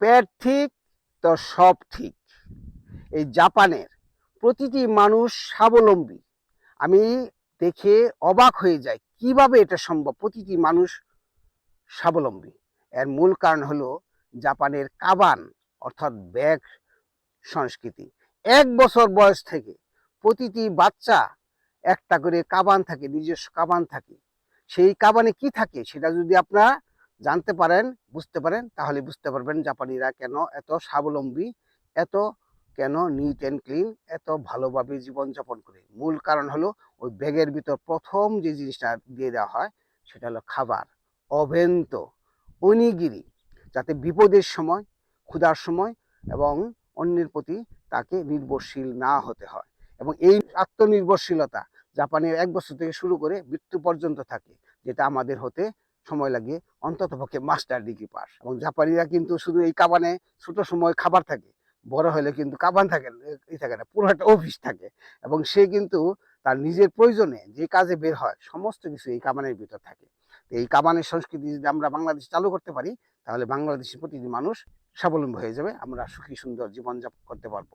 পেট ঠিক, তো সব ঠিক। এই জাপানের প্রতিটি মানুষ স্বাবলম্বী। আমি দেখে অবাক হয়ে যাই, কীভাবে এটা সম্ভব? প্রতিটি মানুষ স্বাবলম্বী। এর মূল কারণ হলো জাপানের কাবান, অর্থাৎ ব্যাগ সংস্কৃতি। এক বছর বয়স থেকে প্রতিটি বাচ্চা একটা করে কাবান থাকে, নিজস্ব কাবান থাকে। সেই কাবানে কি থাকে? সেটা যদি আপনারা জানতে পারেন, বুঝতে পারেন, তাহলে বুঝতে পারবেন জাপানিরা কেন এত স্বাবলম্বী, এত কেন নিট অ্যান্ড ক্লিন এত ভালোভাবে জীবনযাপন করে। মূল কারণ হলো ওই ব্যাগের ভিতর প্রথম যে জিনিসটা দিয়ে দেওয়া হয়, সেটা হলো খাবার। অভেন্ত অনিগিরি, যাতে বিপদের সময়, ক্ষুধার সময় এবং অন্যের প্রতি তাকে নির্ভরশীল না হতে হয়। এবং এই আত্মনির্ভরশীলতা জাপানের এক বছর থেকে শুরু করে মৃত্যু পর্যন্ত থাকে, যেটা আমাদের হতে সময় লাগে অন্তত পক্ষে মাস্টার ডিগ্রি পাস এবং জাপানিরা কিন্তু শুধু এই কাবানে ছোট সময় খাবার থাকে, বড় হলে কিন্তু কাবান থাকে, ই থাকে না, পুরো একটা অফিস থাকে। এবং সে কিন্তু তার নিজের প্রয়োজনে যে কাজে বের হয়, সমস্ত কিছু এই কাবানের ভিতর থাকে। তো এই কাবানের সংস্কৃতি যদি আমরা বাংলাদেশ চালু করতে পারি, তাহলে বাংলাদেশের প্রতিটি মানুষ স্বাবলম্বী হয়ে যাবে। আমরা সুখী, সুন্দর জীবনযাপন করতে পারব।